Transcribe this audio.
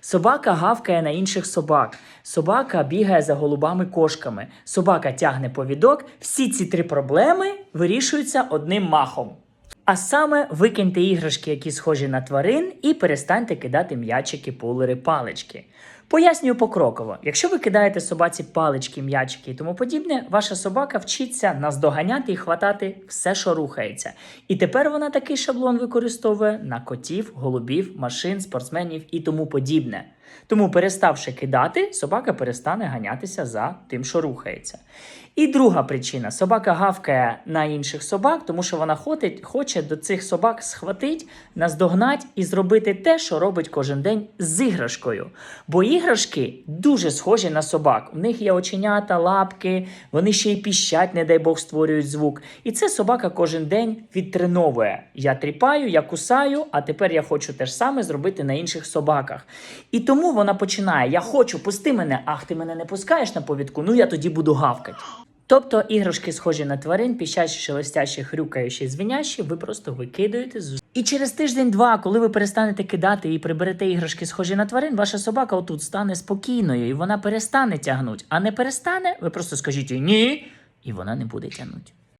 Собака гавкає на інших собак. Собака бігає за голубами кошками. Собака тягне повідок. Всі ці три проблеми вирішуються одним махом. А саме викиньте іграшки, які схожі на тварин, і перестаньте кидати м'ячики, пулери, палички. Пояснюю покроково: якщо ви кидаєте собаці палички, м'ячики і тому подібне, ваша собака вчиться наздоганяти і хватати все, що рухається. І тепер вона такий шаблон використовує на котів, голубів, машин, спортсменів і тому подібне. Тому, переставши кидати, собака перестане ганятися за тим, що рухається. І друга причина: собака гавкає на інших собак, тому що вона ходить, хоче до цих собак схватить, наздогнать і зробити те, що робить кожен день з іграшкою. Бо іграшки дуже схожі на собак. У них є оченята, лапки, вони ще й піщать, не дай Бог, створюють звук. І це собака кожен день відтреновує. Я тріпаю, я кусаю, а тепер я хочу те ж саме зробити на інших собаках. І тому вона починає: Я хочу, пусти мене, ах, ти мене не пускаєш на повідку, ну я тоді буду гавкати. Тобто іграшки схожі на тварин, піщачі, шелестящі, хрюкаючі, звінящі, ви просто викидаєте з і через тиждень-два, коли ви перестанете кидати і приберете іграшки схожі на тварин, ваша собака отут стане спокійною і вона перестане тягнути. А не перестане, ви просто скажіть їй ні, і вона не буде тягнути.